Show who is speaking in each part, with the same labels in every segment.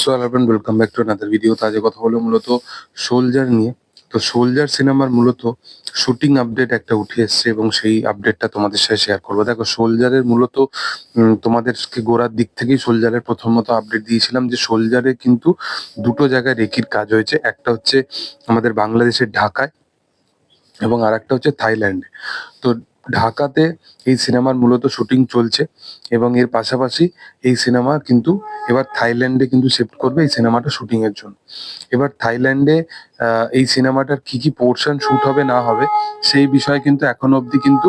Speaker 1: So hello welcome back to another video তো আজকে কথা হলো মূলত সোলজার নিয়ে। তো সোলজার সিনেমার মূলত শুটিং আপডেট একটা উঠে এসছে এবং সেই আপডেটটা তোমাদের সাথে শেয়ার করব। দেখো সোলজারের মূলত তোমাদেরকে গোড়ার দিক থেকেই সোলজারের প্রথমত আপডেট দিয়েছিলাম যে সোলজারে কিন্তু দুটো জায়গায় রেকির কাজ হয়েছে। একটা হচ্ছে আমাদের বাংলাদেশের ঢাকায় এবং আর একটা হচ্ছে থাইল্যান্ডে। তো ঢাকাতে এই সিনেমার মূলত শুটিং চলছে এবং এর পাশাপাশি এই সিনেমা কিন্তু এবার থাইল্যান্ডে কিন্তু শিফট করবে এই সিনেমাটা শুটিং এর জন্য। এবার থাইল্যান্ডে এই সিনেমাটার কি কি পোর্শন শুট হবে, না হবে, সেই বিষয়ে কিন্তু এখনও অবধি কিন্তু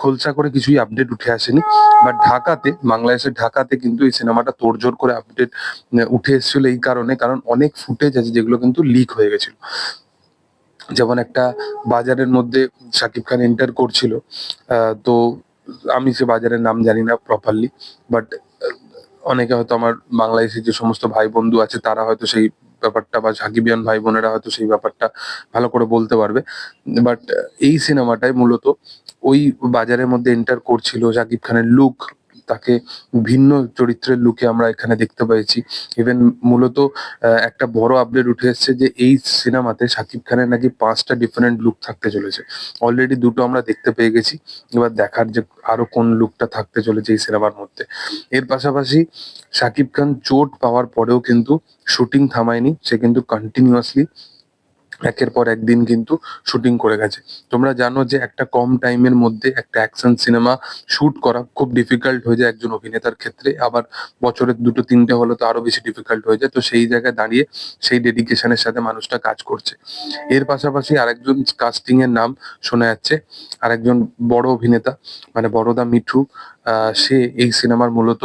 Speaker 1: খোলসা করে কিছুই আপডেট উঠে আসেনি। বাট ঢাকাতে, বাংলাদেশের ঢাকাতে কিন্তু এই সিনেমাটা তোড়জোড় করে আপডেট উঠে এসেছিল এই কারণে, কারণ অনেক ফুটেজ আছে যেগুলো কিন্তু লিক হয়ে গেছিল। যেমন একটা বাজারের মধ্যে শাকিব খান এন্টার করছিল তো আমি সে বাজারের নাম জানি না প্রপারলি বাট অনেকে হয়তো আমার বাংলাদেশের যে সমস্ত ভাই বন্ধু আছে, তারা হয়তো সেই ব্যাপারটা বা সাকিবিয়ান ভাই বোনেরা হয়তো সেই ব্যাপারটা ভালো করে বলতে পারবে বাট এই সিনেমাটায় মূলত ওই বাজারের মধ্যে এন্টার করছিল শাকিব খানের লুক তাকে ভিন্ন চরিত্রের লুকে আমরা এখানে দেখতে পেয়েছি। ইভেন মূলত একটা বড় আপডেট উঠে এসেছে যে এই সিনেমাতে শাকিব খানের নাকি পাঁচটা ডিফারেন্ট লুক থাকতে চলেছে। অলরেডি দুটো আমরা দেখতে পেয়ে গেছি। এবার দেখার যে আরও কোন লুকটা থাকতে চলেছে এই সিনেমার মধ্যে। এর পাশাপাশি শাকিব খান চোট পাওয়ার পরেও কিন্তু শুটিং থামায়নি। সে কিন্তু কন্টিনিউয়াসলি একের পর একদিন কিন্তু শুটিং করে গেছে। তোমরা জানো যে একটা কম টাইমের মধ্যে একটা অ্যাকশন সিনেমা শুট করা খুব ডিফিকাল্ট হয়ে যায় একজন অভিনেতার ক্ষেত্রে। আবার বছরের দুটো, তিনটে হলে তো আরও বেশি ডিফিকাল্ট হয়ে যায়। তো সেই জায়গায় দাঁড়িয়ে সেই ডেডিকেশনের সাথে মানুষটা কাজ করছে। এর পাশাপাশি আরেকজন কাস্টিং এর নাম শোনা যাচ্ছে। আরেকজন বড় অভিনেতা মানে বড়দা মিঠু সে এই সিনেমার মূলত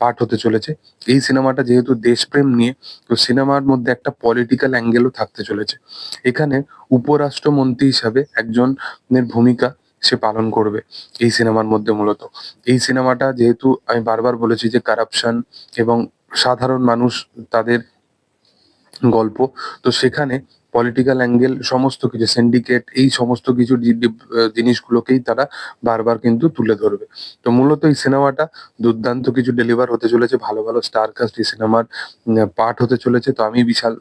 Speaker 1: পার্ট হতে চলেছে। এই সিনেমাটা যেহেতু দেশপ্রেম নিয়ে, তো সিনেমার মধ্যে একটা পলিটিক্যাল অ্যাঙ্গেলও থাকতে চলেছে। এখানে উপরাষ্ট্রমন্ত্রী হিসাবে একজনের ভূমিকা সে পালন করবে এই সিনেমার মধ্যে মূলত। এই সিনেমাটা যেহেতু আমি বারবার বলেছি যে কারাপশন এবং সাধারণ মানুষ তাদের গল্প, তো সেখানে পলিটিক্যাল অ্যাঙ্গেল সমস্ত কিছু সিন্ডিকেট এই সমস্ত কিছু জিনিসগুলোকেই তারা বারবার কিন্তু তুলে ধরবে। তো মূলত এই সিনেমাটা দুর্দান্ত কিছু ডেলিভার হতে চলেছে, ভালো ভালো স্টার কাস্ট এই সিনেমার পার্ট হতে চলেছে। তো আমি বিশাল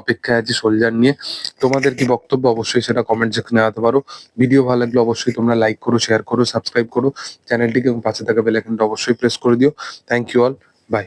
Speaker 1: অপেক্ষায় আছি সোলজার নিয়ে। তোমাদের কি বক্তব্য অবশ্যই সেটা কমেন্ট সেকশনে আনতে পারো। ভিডিও ভালো লাগলে অবশ্যই তোমরা লাইক করো শেয়ার করো সাবস্ক্রাইব করো। চ্যানেলটিকে এবং পাশে থাকা বেল আইকনটা অবশ্যই প্রেস করে দিও। Thank you all by